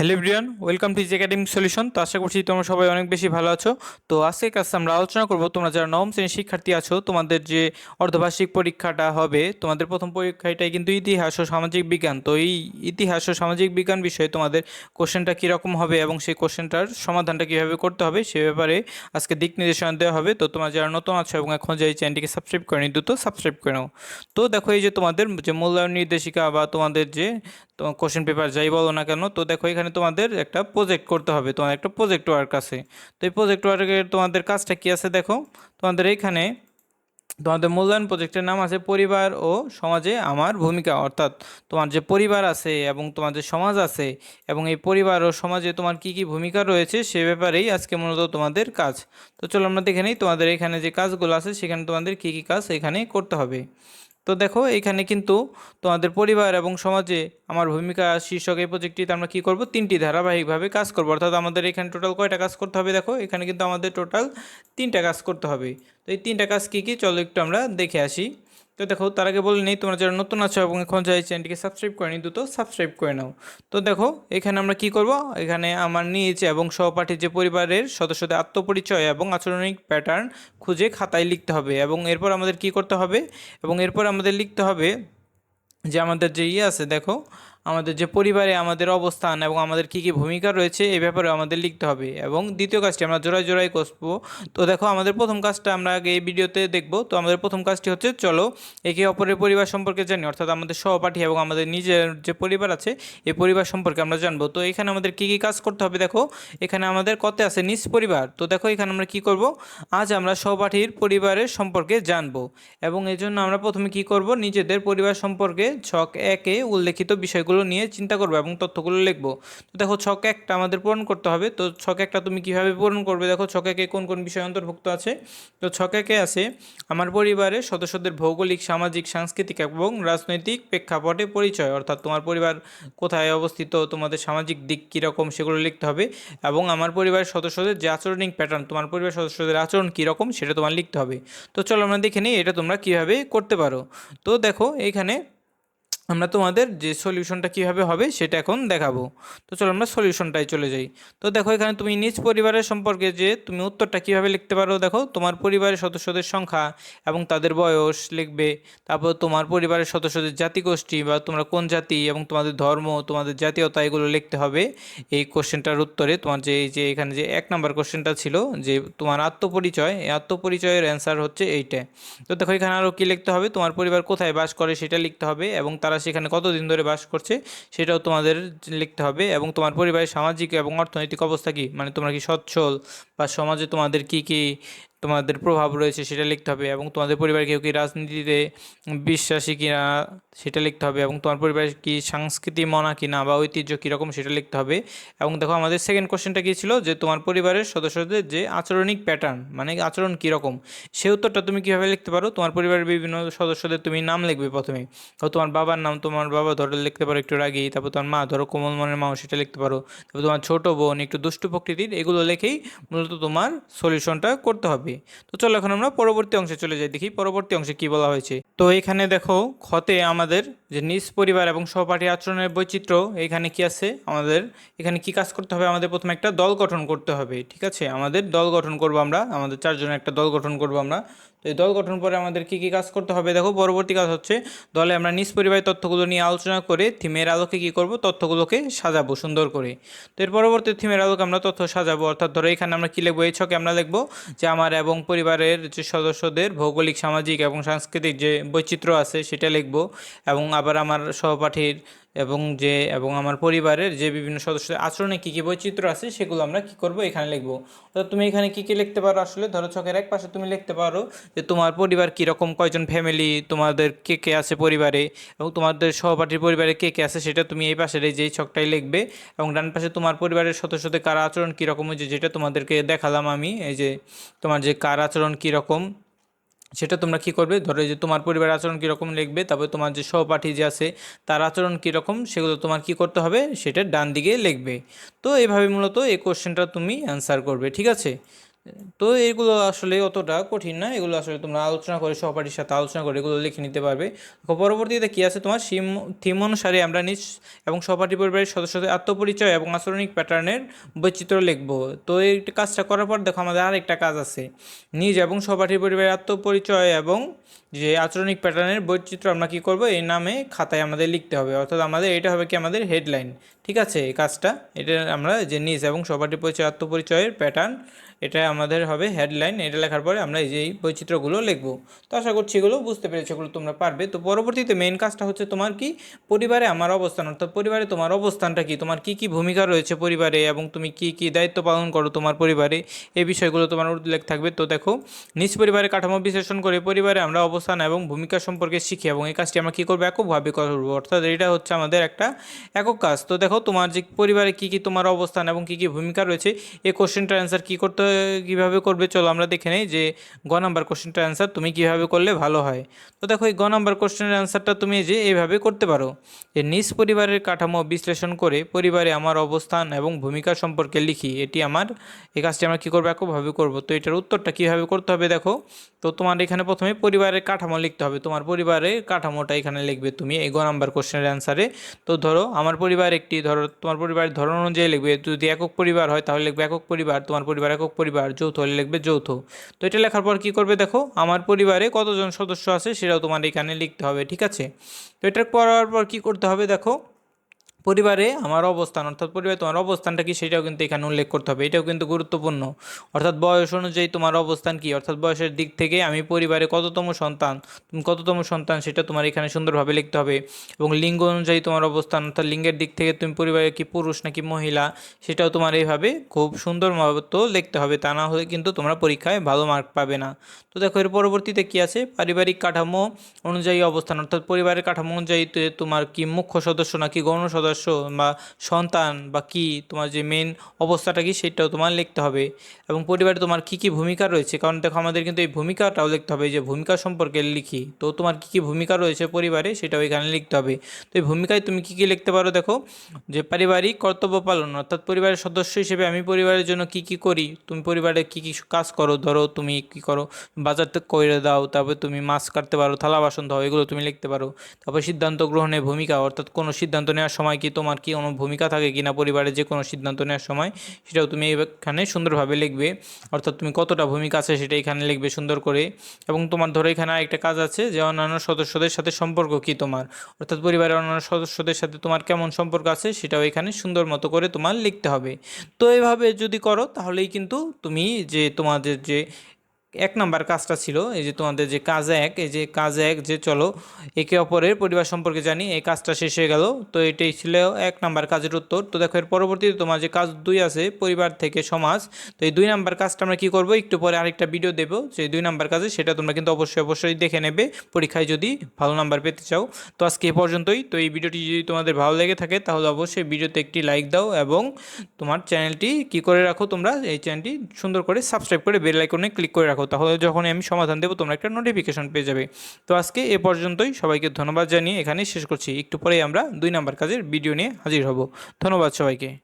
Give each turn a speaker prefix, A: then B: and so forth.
A: Hello Brian welcome to academic solution তো আশা করছি তোমরা সবাই অনেক বেশি ভালো আছো। তো আজকে কাছে আমরা আলোচনা করব, তোমরা যারা নবম শ্রেণির শিক্ষার্থী আছো, তোমাদের যে অর্ধবার্ষিক পরীক্ষাটা হবে, তোমাদের প্রথম পরীক্ষাটাই কিন্তু ইতিহাস ও সামাজিক বিজ্ঞান। তো এই ইতিহাস ও সামাজিক বিজ্ঞান বিষয়ে তোমাদের কোশ্চেনটা কীরকম হবে এবং সেই কোশ্চেনটার সমাধানটা কীভাবে করতে হবে, সে ব্যাপারে আজকে দিক নির্দেশনা দেওয়া হবে। তো তোমরা যারা নতুন আছো এবং এখন যে এই চ্যানেলটিকে সাবস্ক্রাইব করেনি, দ্রুত সাবস্ক্রাইব করে নাও। তো দেখো এই যে তোমাদের যে মূল্যায়ন নির্দেশিকা বা তোমাদের যে তোমার কোশ্চেন পেপার যাই বলো না কেন, তো দেখো এখানে তোমাদের একটা প্রজেক্ট করতে হবে তোমার একটা প্রজেক্ট ওয়ার্ক আছে। তো এই প্রজেক্ট ওয়ার্কের তোমাদের কাজটা কি আছে দেখো, তোমাদের এইখানে তোমাদের মূল্যায়ন প্রজেক্টের নাম আছে পরিবার ও সমাজে আমার ভূমিকা, অর্থাৎ তোমার যে পরিবার আছে এবং তোমার যে সমাজ আছে, এবং এই পরিবার ও সমাজে তোমার কি কি ভূমিকা রয়েছে সে ব্যাপারেই আজকে মূলত তোমাদের কাজ। তো চলো আমরা দেখে নিই তোমাদের এখানে যে কাজগুলো আছে, সেখানে তোমাদের কি কি কাজ এখানে করতে হবে। তো দেখো, এখানে কিন্তু তোমাদের পরিবার এবং সমাজে আমার ভূমিকা শীর্ষক এই প্রজেক্টটিতে আমরা কী করব? তিনটি ধারাবাহিকভাবে কাজ করব। অর্থাৎ আমাদের এখানে টোটাল কয়টা কাজ করতে হবে দেখো? এখানে কিন্তু আমাদের টোটাল তিনটা কাজ করতে হবে। তো এই তিনটা কাজ কী কী? চলো একটু আমরা দেখে আসি। তো দেখো, তার আগে বলে নেই, তোমরা যারা নতুন আছো এবং এখন যাই চ্যানেলটিকে সাবস্ক্রাইব করে নিই দ্রুত সাবস্ক্রাইব করে নাও। তো দেখো, এখানে আমরা কি করব? এখানে আমার নিজ এবং সহপাঠী যে পরিবারের সদস্যদের আত্মপরিচয় এবং আচরণিক প্যাটার্ন খুঁজে খাতায় লিখতে হবে এবং এরপর আমাদের কি করতে হবে? এবং এরপর আমাদের লিখতে হবে যে আমাদের যে ইয়ে আছে, দেখো আমাদের যে পরিবারে আমাদের অবস্থান এবং আমাদের কী কী ভূমিকা রয়েছে এই ব্যাপারে আমাদের লিখতে হবে। এবং দ্বিতীয় কাজটি আমরা জোড়ায় জোড়ায় করব তো দেখো, আমাদের প্রথম কাজটা আমরা আগে এই ভিডিওতে দেখব। তো আমাদের প্রথম কাজটি হচ্ছে, চলো একে অপরের পরিবার সম্পর্কে জানি, অর্থাৎ আমাদের সহপাঠী এবং আমাদের নিজের যে পরিবার আছে, এই পরিবার সম্পর্কে আমরা জানব। তো এখানে আমাদের কী কী কাজ করতে হবে দেখো, এখানে আমাদের কত আছে নিজ পরিবার। তো দেখো, এখানে আমরা কি করব, আজ আমরা সহপাঠীর পরিবারের সম্পর্কে জানব। এবং এই জন্য আমরা প্রথমে কি করব, নিজেদের পরিবার সম্পর্কে ছক একে উল্লেখিত বিষয়গুলো নিয়ে চিন্তা করব এবং তথ্যগুলো লিখব। তো দেখো ছক একটা আমাদের পূরণ করতে হবে। তো ছক একটা তুমি কীভাবে পূরণ করবে? দেখো ছক একে কোন কোন বিষয় অন্তর্ভুক্ত আছে? তো ছক একে আছে? আমার পরিবারের সদস্যদের ভৌগোলিক, সামাজিক, সাংস্কৃতিক এবং রাজনৈতিক প্রেক্ষাপটে পরিচয়। অর্থাৎ তোমার পরিবার কোথায় অবস্থিত, তোমাদের সামাজিক দিক কীরকম সেগুলো লিখতে হবে। এবং আমার পরিবারের সদস্যদের যে আচরণিক প্যাটার্ন, তোমার পরিবার সদস্যদের আচরণ কীরকম সেটা তোমার লিখতে হবে। তো চলো আমরা দেখে নিই এটা তোমরা কীভাবে করতে পারো। তো দেখো এখানে আমরা তোমাদের যে সলিউশনটা কীভাবে হবে সেটা এখন দেখাবো। তো চলো আমরা সলিউশনটাই চলে যাই। তো দেখো এখানে তুমি নিজ পরিবারের সম্পর্কে যে তুমি উত্তরটা কীভাবে লিখতে পারো দেখো, তোমার পরিবারের সদস্যদের সংখ্যা এবং তাদের বয়স লিখবে, তারপর তোমার পরিবারের সদস্যদের জাতিগোষ্ঠী বা তোমরা কোন জাতি এবং তোমাদের ধর্ম, তোমাদের জাতীয়তা এগুলো লিখতে হবে। এই কোশ্চেনটার উত্তরে তোমার যে, এই যে এখানে যে এক নম্বর কোশ্চেনটা ছিল যে তোমার আত্মপরিচয়, এই আত্মপরিচয়ের অ্যান্সার হচ্ছে এইটা। তো দেখো এখানে আরও কী লিখতে হবে, তোমার পরিবার কোথায় বাস করে সেটা লিখতে হবে এবং তারা সেখানে কতদিন ধরে বাস করছে সেটাও তোমাদের লিখতে হবে এবং তোমার পরিবারের সামাজিক এবং অর্থনৈতিক অবস্থা কী? মানে তোমরা কি সচ্ছল বা সমাজে তোমাদের কী কী তোমাদের প্রভাব রয়েছে, সেটা লিখতে হবে এবং তোমাদের পরিবার কেউ কি রাজনীতিতে বিশ্বাসী কিনা সেটা লিখতে হবে এবং তোমার পরিবার কি সংস্কৃতি মনা কিনা বা ঐতিহ্য কীরকম সেটা লিখতে হবে। এবং দেখো আমাদের সেকেন্ড কোশ্চেনটা কী ছিল? যে তোমার পরিবারের সদস্যদের যে আচরণিক প্যাটার্ন মানে আচরণ কীরকম, সে উত্তরটা তুমি কীভাবে লিখতে পারো? তোমার পরিবারের বিভিন্ন সদস্যদের তুমি নাম লিখবে প্রথমে। তোমার বাবার নাম, তোমার বাবা ধরো লিখতে পারো একটু রাগি, তারপর তোমার মা ধরো কোমল মনের মাও সেটা লিখতে পারো। তারপর তোমার ছোটো বোন, একটু দুষ্টু প্রকৃতির, এগুলো লিখেই মূলত তোমার সলিউশনটা করতে হবে। তো চলো এখন আমরা পরবর্তী অংশে চলে যাই। দেখি পরবর্তী অংশে কি বলা হয়েছে। তো এখানে দেখো, ক্ষতে আমাদের যে নিজ পরিবার এবং সহপাঠী আচরণের বৈচিত্র্য এখানে কি আছে? আমাদের এখানে কি কাজ করতে হবে? আমাদের প্রথমে একটা দল গঠন করতে হবে, ঠিক আছে? আমাদের দল গঠন করব আমরা, আমাদের চারজনের একটা দল গঠন করব আমরা। তো এই দল গঠন পরে আমাদের কি কি কাজ করতে হবে? দেখো, পরবর্তী কাজ হচ্ছে দলে আমরা নিজ পরিবারের তথ্যগুলো নিয়ে আলোচনা করে থিমের আলোকে কি করব? তথ্যগুলোকে সাজাবো সুন্দর করে। তো এর পরবর্তী থিমের আলোকে আমরা তথ্য সাজাবো। অর্থাৎ ধরো, এখানে আমরা কী লিখব? এই ছকে আমরা লিখব যে আমার এবং পরিবারের যে সদস্যদের ভৌগোলিক, সামাজিক এবং সাংস্কৃতিক যে বৈচিত্র্য আছে সেটা লিখব এবং আবার আমার সহপাঠীর এবং যে, এবং আমার পরিবারের যে বিভিন্ন সদস্যদের আচরণে কী কী বৈচিত্র্য আছে সেগুলো আমরা কী করব এখানে লিখব। অর্থাৎ তুমি এখানে কী কী লিখতে পারো আসলে? ধরো ছকের এক পাশে তুমি লিখতে পারো যে তোমার পরিবার কীরকম, কয়জন ফ্যামিলি তোমাদের কে কে আছে পরিবারে এবং তোমাদের সহপাঠীর পরিবারে কে কে আছে সেটা তুমি এই পাশের এই যেই ছকটাই লিখবে এবং ডান পাশে তোমার পরিবারের সদস্যদের কার আচরণ কীরকম হয়েছে যেটা তোমাদেরকে দেখালাম আমি। এই যে তোমার যে কার আচরণ কীরকম সেটা তোমরা কি করবে? ধরো যে তোমার পরিবার আচরণ কীরকম লিখবে, তারপরে তোমার যে সহপাঠী যে আছে, তার আচরণ কীরকম, সেগুলো তোমার কি করতে হবে? সেটা ডান দিকে লিখবে। তো এভাবে মূলত এই কোশ্চেনটা তুমি অ্যান্সার করবে, ঠিক আছে? তো এগুলো আসলে অতটা কঠিন না। এগুলো আসলে তোমরা আলোচনা করে, সহপাঠীর সাথে আলোচনা করে এগুলো লিখে নিতে পারবে। পরবর্তীতে কী আছে তোমার? সিম, থিম অনুসারে আমরা নিজ এবং সহপাঠী পরিবারের সদস্যদের আত্মপরিচয় এবং আচরণিক প্যাটার্নের বৈচিত্র্য লিখব। তো এই কাজটা করার পর দেখো, আমাদের আরেকটা কাজ আছে। নিজ এবং সহপাঠী পরিবারের আত্মপরিচয় এবং যে আচরণিক প্যাটার্নের বৈচিত্র্য আমরা কী করব? এই নামে খাতায় আমাদের লিখতে হবে। অর্থাৎ আমাদের, এটা হবে কি আমাদের হেডলাইন ঠিক আছে, এই কাজটা। এটা আমরা যে নিজ এবং সহপাঠী পরিচয়, আত্মপরিচয়ের প্যাটার্ন এটা আমাদের হবে হেডলাইন এটা লেখার পরে আমরা এই যে এই বৈচিত্র্যগুলো লিখব। তো আশা করছি এগুলো বুঝতে পেরেছি, এগুলো তোমরা পারবে। তো পরবর্তীতে মেইন কাজটা হচ্ছে তোমার কি? পরিবারে আমার অবস্থান, অর্থাৎ পরিবারে তোমার অবস্থানটা কি? তোমার কি কি ভূমিকা রয়েছে পরিবারে এবং তুমি কি কি দায়িত্ব পালন করো তোমার পরিবারে? এই বিষয়গুলো তোমার উল্লেখ থাকবে। তো দেখো, নিজ পরিবারে কাঠামো বিশ্লেষণ করে পরিবারে আমরা অবস্থান এবং ভূমিকা সম্পর্কে শিখি এবং এই কাজটি আমরা কী করব? এককভাবে করব। অর্থাৎ এটা হচ্ছে আমাদের একটা একক কাজ। তো দেখো তোমার যে পরিবারে কী কী তোমার অবস্থান এবং কী কী ভূমিকা রয়েছে, এই কোশ্চেনটার অ্যান্সার কী করতে, কীভাবে করবে, চলো আমরা দেখে নেই যে গ নাম্বার কোশ্চেনটার অ্যান্সার তুমি কীভাবে করলে ভালো হয়। তো দেখো, এই গ নাম্বার কোশ্চেনের অ্যান্সারটা তুমি যে এইভাবে করতে পারো। যে নিজ পরিবারের কাঠামো বিশ্লেষণ করে পরিবারে আমার অবস্থান এবং ভূমিকা সম্পর্কে লিখি। এটি আমার, এই কাজটি আমরা কী করব একভাবে করব। তো এটার উত্তরটা কীভাবে করতে হবে দেখো? তো তোমার এখানে প্রথমে পরিবারের কাঠামো লিখতে হবে। তোমার পরিবারের কাঠামোটা এখানে লিখবে তুমি এই গ নাম্বার কোশ্চেনের অ্যান্সারে তো ধরো, আমার পরিবার একটি ধরো, তোমার পরিবারের ধরন অনুযায়ী লিখবে, যদি একক পরিবার হয় তাহলে লিখবে একক পরিবার, তোমার পরিবার একক পরিবার, যৌথ হলে লিখবে যৌথ। তো এটা লেখার পর কী করবে দেখো, আমার পরিবারে কতজন সদস্য আছে সেটাও তোমার এখানে লিখতে হবে, ঠিক আছে? তো এটা করার পর কী করতে হবে দেখো পরিবারে আমার অবস্থান, অর্থাৎ পরিবারে তোমার অবস্থানটা কি সেটাও কিন্তু এখানে উল্লেখ করতে হবে, এটাও কিন্তু গুরুত্বপূর্ণ। অর্থাৎ বয়স অনুযায়ী তোমার অবস্থান কি, অর্থাৎ বয়সের দিক থেকে আমি পরিবারে কততম সন্তান, তুমি কততম সন্তান সেটা তোমার এখানে সুন্দরভাবে লিখতে হবে। এবং লিঙ্গ অনুযায়ী তোমার অবস্থান, অর্থাৎ লিঙ্গের দিক থেকে তুমি পরিবারে কি পুরুষ নাকি মহিলা, সেটাও তোমার এইভাবে খুব সুন্দর মতো লিখতে হবে, তা না হলে কিন্তু তোমরা পরীক্ষায় ভালো মার্ক পাবে না। তো দেখো, এর পরবর্তীতে কি আছে? পারিবারিক কাঠামো অনুযায়ী অবস্থান, অর্থাৎ পরিবারের কাঠামো অনুযায়ী তোমার কি মুখ্য সদস্য নাকি গৌণ সদস্য বা সন্তান বা কি তোমার যে মেন অবস্থাটা কি সেটাও তোমার লিখতে হবে। এবং পরিবারে তোমার কি কি ভূমিকা রয়েছে? কারণ দেখো আমাদের কিন্তু এই ভূমিকাটাও লিখতে হবে যে ভূমিকা সম্পর্কে লিখি, তো তোমার কি কি ভূমিকা রয়েছে পরিবারে সেটাও এখানে লিখতে হবে। তো এই ভূমিকায় তুমি কি কি লিখতে পারো দেখো? যে পারিবারিক কর্তব্য পালন, অর্থাৎ পরিবারের সদস্য হিসেবে আমি পরিবারের জন্য কি কি করি? তুমি পরিবারে কি কি কাজ করো? ধরো তুমি কি করো? বাজার থেকে করে দাও, তারপরে তুমি মাছ কাটতে পারো, থালা বাসন দাও এগুলো তুমি লিখতে পারো। তারপর সিদ্ধান্ত গ্রহণের ভূমিকা, অর্থাৎ কোনো সিদ্ধান্ত নেওয়ার সময় কি তোমার কি কোনো ভূমিকা থাকে কিনা পরিবারে যে কোনো সিদ্ধান্ত নেওয়ার সময়, সেটাও তুমি এখানে সুন্দরভাবে লিখবে। অর্থাৎ তুমি কতটা ভূমিকা আছে সেটা এখানে লিখবে সুন্দর করে। এবং তোমার ধরো এখানে আরেকটা কাজ আছে যে অন্যান্য সদস্যদের সাথে সম্পর্ক কি তোমার? অর্থাৎ পরিবারের অন্যান্য সদস্যদের সাথে তোমার কেমন সম্পর্ক আছে সেটাও এখানে সুন্দর মতো করে তোমার লিখতে হবে। তো এভাবে যদি করো, তাহলেই কিন্তু তুমি যে তোমাদের যে এক নাম্বার কাজটা ছিল, এই যে তোমাদের যে কাজ এক, এই যে কাজ এক যে চলো, একে অপরের পরিবার সম্পর্কে জানি, এই কাজটা শেষ হয়ে গেল। তো এটাই ছিল এক নাম্বার কাজের উত্তর। তো দেখো, এর পরবর্তীতে তোমার যে কাজ দুই আছে, পরিবার থেকে সমাজ, তো এই দুই নাম্বার কাজটা আমরা কি করব? একটু পরে আরেকটা ভিডিও দেবো। যে দুই নাম্বার কাজে সেটা তোমরা কিন্তু অবশ্যই অবশ্যই দেখে নেবে। পরীক্ষায় যদি ভালো নাম্বার পেতে চাও। তো আজকে এ পর্যন্তই। তো এই ভিডিওটি যদি তোমাদের ভালো লেগে থাকে, তাহলে অবশ্যই ভিডিওতে একটি লাইক দাও এবং তোমার চ্যানেলটি কি করে রাখো তোমরা? এই চ্যানেলটি সুন্দর করে সাবস্ক্রাইব করে বেল আইকনে ক্লিক করে রাখো। তাহলে যখন আমি সমাধান দেবো, তোমরা একটা নোটিফিকেশন পেয়ে যাবে। তো আজকে এ পর্যন্তই। সবাইকে ধন্যবাদ জানিয়ে এখানে শেষ করছি। একটু পরেই আমরা দুই নাম্বার কাজের ভিডিও নিয়ে হাজির হব। ধন্যবাদ সবাইকে।